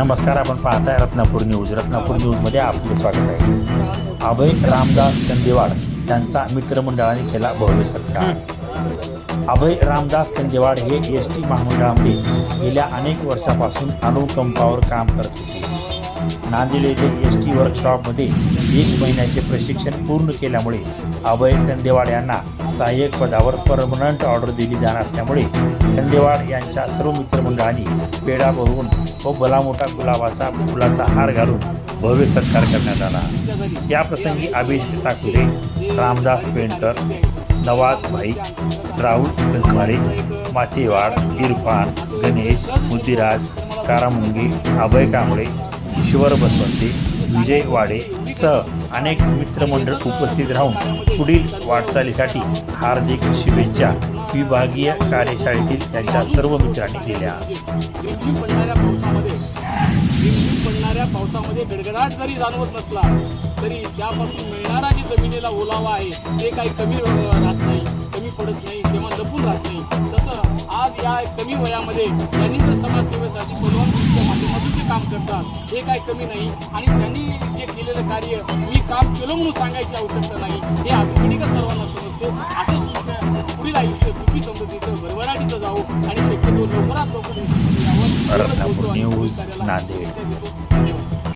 नमस्कार आपण पाहताय रत्नापूर न्यूज. रत्नापूर न्यूजमध्ये आपले स्वागत आहे. अभय रामदास कंदेवाड यांचा मित्रमंडळाने केला भव्य सत्कार. अभय रामदास कंदेवाड हे एस टी महामंडळामध्ये गेल्या अनेक वर्षापासून अनुकंपावर काम करत होते. नांदेड येथे एस टी वर्कशॉपमध्ये एक महिन्याचे प्रशिक्षण पूर्ण केल्यामुळे अभय कंदेवाड यांना सहाय्यक पदावर परमनंट ऑर्डर दिली जाणार असल्यामुळे कंदेवाड यांच्या सर्व मित्रमंडळांनी पेढा भरून व भलामोठा गुलाबाचा फुलाचा हार घालून भव्य सत्कार करण्यात आला. याप्रसंगी अभिजित ठाकरे रामदास पेंडकर नवाज भाई राहुल गजमारे माचेवाड इरफान गणेश मुद्दिराज कारामुंगे अभय कांबळे ईश्वर बसवंते विजय वाडे सह अनेक मित्रमंडळ उपस्थित राहून पुढील वाटचालीसाठी हार्दिक शुभेच्छा विभागीय कार्यशाळेतील त्यांच्या सर्व मित्रांनी दिल्या. पडणाऱ्या पावसामध्ये पडणाऱ्या पावसामध्ये गडगडाट जरी जाणवत नसला तरी त्यापासून मिळणारा जी जमिनीला ओलावा आहे ते काही कमी राहत नाही कमी पडत नाही किंवा जपून राहत नाही. तसं आज या कमी वयामध्ये त्यांनी जर समाजसेवेसाठी करतात. हे काही कमी नाही. आणि त्यांनी जे केलेलं कार्य मी काम केलं म्हणून सांगायची आवश्यकता नाही हे अभिमानिक सर्वांना समजते? असं तुमच्या पुढील आयुष्य सुखी समृद्धीचं भरभराटीचं जावं आणि शक्यतो लवकरात लवकर न्यूज नांदेड.